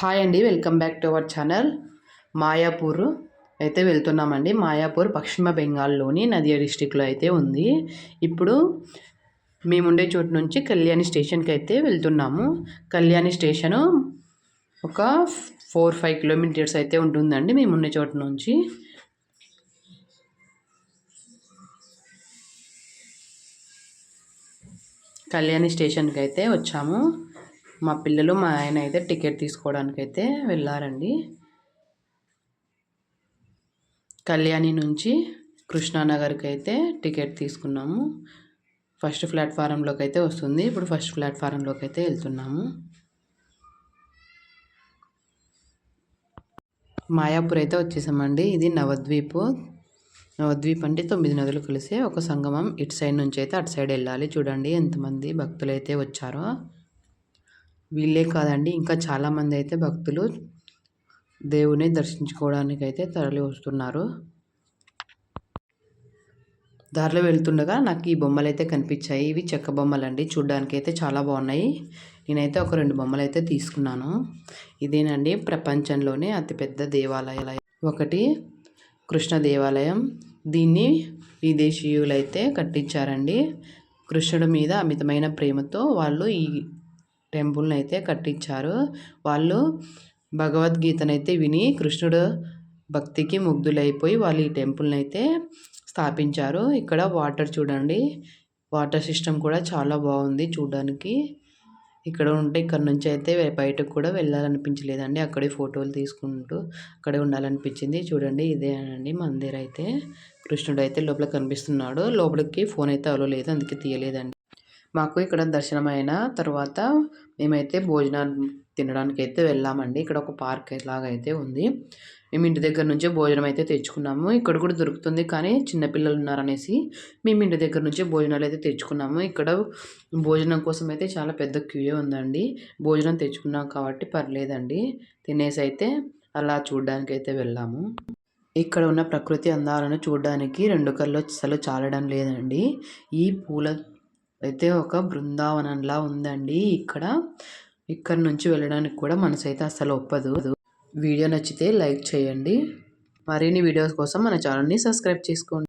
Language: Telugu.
హాయ్ అండి welcome back to our channel Mayapur అయితే వెళ్తున్నామండి. మాయాపూర్ పశ్చిమ బెంగాల్లోని నదియా డిస్టిక్లో అయితే ఉంది. ఇప్పుడు మేముండే చోటు నుంచి కళ్యాణి స్టేషన్కి అయితే వెళ్తున్నాము. కళ్యాణి స్టేషను ఒక ఫోర్ ఫైవ్ కిలోమీటర్స్ అయితే ఉంటుందండి మేముండే చోటు నుంచి. కళ్యాణి స్టేషన్కి అయితే వచ్చాము. మా పిల్లలు మా ఆయన అయితే టికెట్ తీసుకోవడానికి అయితే వెళ్ళారండి. కళ్యాణి నుంచి కృష్ణానగర్కి అయితే టికెట్ తీసుకున్నాము. ఫస్ట్ ప్లాట్ఫారంలోకి అయితే వస్తుంది. ఇప్పుడు ఫస్ట్ ప్లాట్ఫారంలోకి అయితే వెళ్తున్నాము. మాయాపూర్ అయితే వచ్చేసామండి. ఇది నవద్వీప్. నవద్వీప్ అంటే తొమ్మిది నదులు కలిసే ఒక సంగమం. ఇటు సైడ్ నుంచి అయితే అటు సైడ్ వెళ్ళాలి. చూడండి ఎంతమంది భక్తులు అయితే వచ్చారో. వీళ్ళే కాదండి. ఇంకా చాలామంది అయితే భక్తులు దేవుని దర్శించుకోవడానికి అయితే తరలి వస్తున్నారు. దారిలో వెళ్తుండగా నాకు ఈ బొమ్మలు అయితే కనిపించాయి. ఇవి చెక్క బొమ్మలు అండి చూడ్డానికి అయితే చాలా బాగున్నాయి. నేనైతే ఒక రెండు బొమ్మలు అయితే తీసుకున్నాను. ఇదేనండి ప్రపంచంలోనే అతిపెద్ద దేవాలయాల ఒకటి కృష్ణ దేవాలయం. దీన్ని విదేశీయులైతే కట్టించారండి. కృష్ణుడి మీద అమితమైన ప్రేమతో వాళ్ళు ఈ టెంపుల్ని అయితే కట్టించారు. వాళ్ళు భగవద్గీతనైతే విని కృష్ణుడు భక్తికి ముగ్ధులైపోయి వాళ్ళు ఈ టెంపుల్ని అయితే స్థాపించారు. ఇక్కడ వాటర్ చూడండి. వాటర్ సిస్టమ్ కూడా చాలా బాగుంది చూడడానికి. ఇక్కడ ఉంటే ఇక్కడ నుంచి అయితే బయటకు కూడా వెళ్ళాలనిపించలేదండి. అక్కడే ఫోటోలు తీసుకుంటూ అక్కడే ఉండాలనిపించింది. చూడండి ఇదే అండి మందిర్ అయితే కృష్ణుడు అయితే లోపల కనిపిస్తున్నాడు. లోపలికి ఫోన్ అయితే అలో లేదు. అందుకే తీయలేదండి. మాకు ఇక్కడ దర్శనం అయిన తర్వాత మేమైతే భోజనాలు తినడానికి అయితే వెళ్ళామండి. ఇక్కడ ఒక పార్క్ లాగా అయితే ఉంది. మేము ఇంటి దగ్గర నుంచే భోజనం అయితే తెచ్చుకున్నాము. ఇక్కడ కూడా దొరుకుతుంది కానీ చిన్నపిల్లలు ఉన్నారనేసి మేము ఇంటి దగ్గర నుంచే భోజనాలు అయితే తెచ్చుకున్నాము. ఇక్కడ భోజనం కోసం అయితే చాలా పెద్ద క్యూ ఉందండి. భోజనం తెచ్చుకున్నాం కాబట్టి పర్లేదండి. తినేసి అయితే అలా చూడడానికి అయితే వెళ్ళాము. ఇక్కడ ఉన్న ప్రకృతి అందాలను చూడడానికి రెండు కళ్ళు అసలు చాలడం లేదండి. ఈ పూల అయితే ఒక బృందావనంలా ఉందండి ఇక్కడ. ఇక్కడ నుంచి వెళ్ళడానికి కూడా మనసైతే అయితే ఒప్పదు. వీడియో నచ్చితే లైక్ చేయండి. మరిన్ని వీడియోస్ కోసం మన ఛానల్ని సబ్స్క్రైబ్ చేసుకోండి.